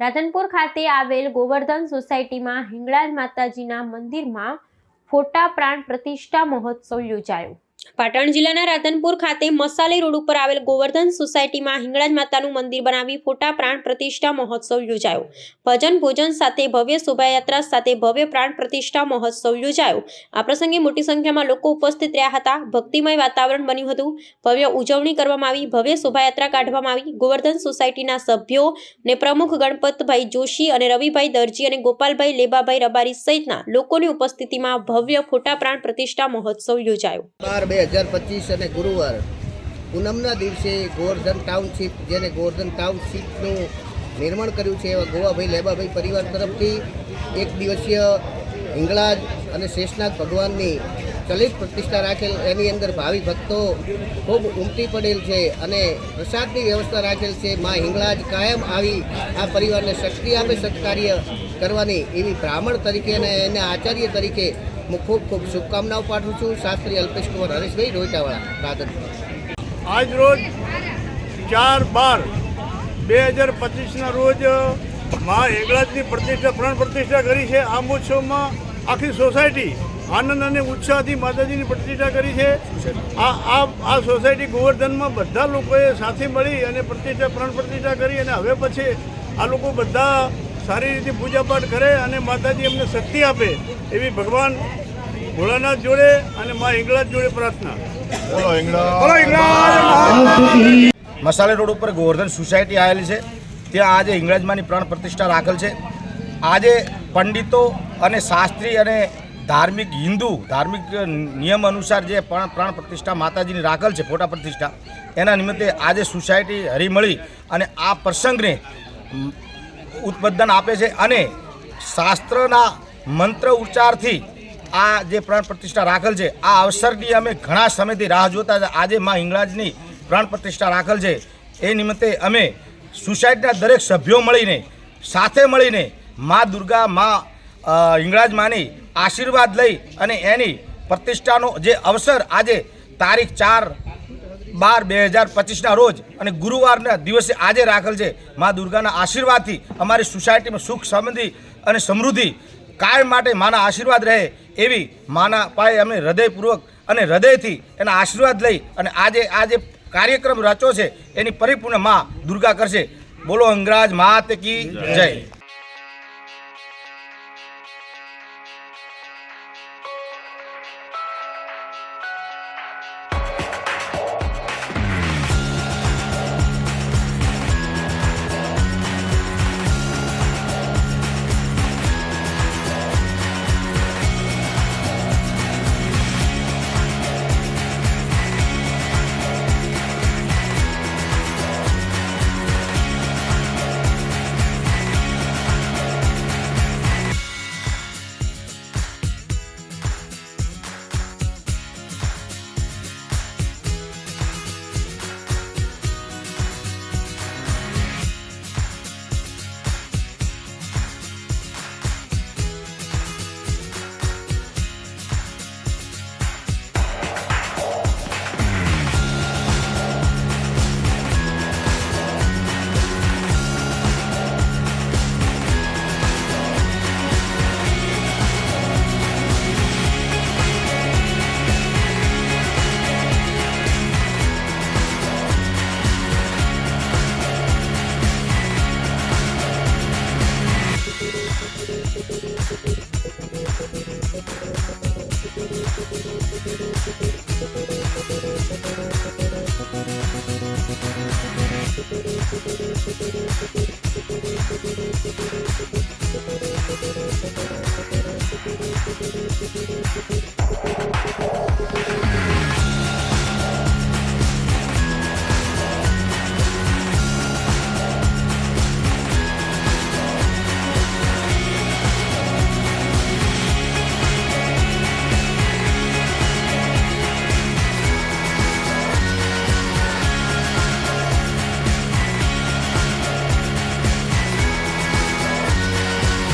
રાધનપુર ખાતે આવેલ ગોવર્ધન સોસાયટીમાં હિંગળાજ માતાજીના મંદિરમાં ફોટા પ્રાણ પ્રતિષ્ઠા મહોત્સવ યોજાયો. પાટણ જિલ્લાના રાધનપુર ખાતે મસાલી રોડ ઉપર આવેલ ગોવર્ધન સોસાયટીમાં હિંગળાજ માતાનું મંદિર બનાવી ફોટા પ્રાણ પ્રતિષ્ઠા મહોત્સવ યોજાયો. ભજન ભોજન સાથે ભવ્ય શોભાયાત્રા સાથે ભવ્ય પ્રાણ પ્રતિષ્ઠા મહોત્સવ યોજાયો. આ પ્રસંગે મોટી સંખ્યામાં લોકો ઉપસ્થિત રહ્યા હતા. ભક્તિમય વાતાવરણ બન્યું હતું. ભવ્ય ઉજવણી કરવામાં આવી. ભવ્ય શોભાયાત્રા કાઢવામાં આવી. ગોવર્ધન સોસાયટીના સભ્યો ને પ્રમુખ ગણપતભાઈ જોશી અને રવિભાઈ દરજી અને ગોપાલભાઈ લેબાભાઈ રબારી સહિતના લોકોની ઉપસ્થિતિમાં ભવ્ય ફોટા પ્રાણ પ્રતિષ્ઠા મહોત્સવ યોજાયો. બે હજાર પચીસ અને ગુરુવાર પૂનમના દિવસે ગોવર્ધન ટાઉનશીપ, જેને ગોવર્ધન ટાઉનશીપનું નિર્માણ કર્યું છે એવા ગોવાભાઈ લેબાભાઈ પરિવાર તરફથી એક દિવસીય હિંગળાજ અને શેષનાથ ભગવાનની ચલિત પ્રતિષ્ઠા રાખેલ, એની અંદર ભાવિ ભક્તો ખૂબ ઉમટી પડેલ છે અને પ્રસાદની વ્યવસ્થા રાખેલ છે. મા હિંગળાજ કાયમ આવી આ પરિવારને શક્તિ આપે, સત્કાર્ય કરવાની એવી બ્રાહ્મણ તરીકે અને એના આચાર્ય તરીકે હું ખૂબ ખૂબ શુભકામનાઓ પાઠવું છું. શાસ્ત્રી અલ્પેશ કુમાર, હરેશભાઈ રોઈટાવાળા રાધનપુર આજ રોજ ચાર બાર બે હજાર પચીસના રોજ મા એગળાજની પ્રતિષ્ઠા, પ્રાણ પ્રતિષ્ઠા કરી છે. આ મહોત્સવમાં આખી સોસાયટી આનંદ અને ઉત્સાહથી માતાજીની પ્રતિષ્ઠા કરી છે. આ આ આ સોસાયટી ગોવર્ધનમાં બધા લોકોએ સાથે મળી અને પ્રતિષ્ઠા, પ્રાણ પ્રતિષ્ઠા કરી અને હવે પછી આ લોકો બધા સારી રીતે પૂજાપાઠ કરે અને માતાજી એમને શક્તિ આપે એવી ભગવાન ભોળાનાથ જોડે અને મા હિંગળાજ જોડે પ્રાર્થના. બોલો હિંગળા બોલો હિંગળાજ મસાલે રોડ ઉપર ગોવર્ધન સોસાયટી આવેલી છે. ત્યાં આજે હિંગળાજમાંની પ્રાણ પ્રતિષ્ઠા રાખેલ છે. આજે પંડિતો અને શાસ્ત્રી અને ધાર્મિક હિન્દુ ધાર્મિક નિયમ અનુસાર જે પ્રાણ પ્રાણ પ્રતિષ્ઠા માતાજીની રાખેલ છે ફોટા પ્રતિષ્ઠા એના નિમિત્તે આજે સોસાયટી હરીમળી અને આ પ્રસંગને ઉત્પાદન આપે છે અને શાસ્ત્રના મંત્ર ઉચ્ચારથી આ જે પ્રાણ પ્રતિષ્ઠા રાખેલ છે, આ અવસરની અમે ઘણા સમયથી રાહ જોતા હતા. આજે માં હિંગળાજની પ્રાણ પ્રતિષ્ઠા રાખેલ છે. એ નિમિત્તે અમે સોસાયટીના દરેક સભ્યો મળીને, સાથે મળીને મા દુર્ગા, મા હિંગળાજ માની આશીર્વાદ લઈ અને એની પ્રતિષ્ઠાનો જે અવસર આજે તારીખ ચાર બાર બે હજાર પચીસના રોજ અને ગુરુવારના દિવસે આજે રાખેલ છે. મા દુર્ગાના આશીર્વાદથી અમારી સોસાયટીમાં સુખ સમૃદ્ધિ અને સમૃદ્ધિ કાયમ માટે માના આશીર્વાદ રહે. એવી માના પાયે અમે હૃદયપૂર્વક અને હૃદયથી એના આશીર્વાદ લઈ અને આજે આ જે કાર્યક્રમ રચ્યો છે, એની પરિપૂર્ણ મા દુર્ગા કરશે. બોલો અંગ્રાજ માત કી જય. Música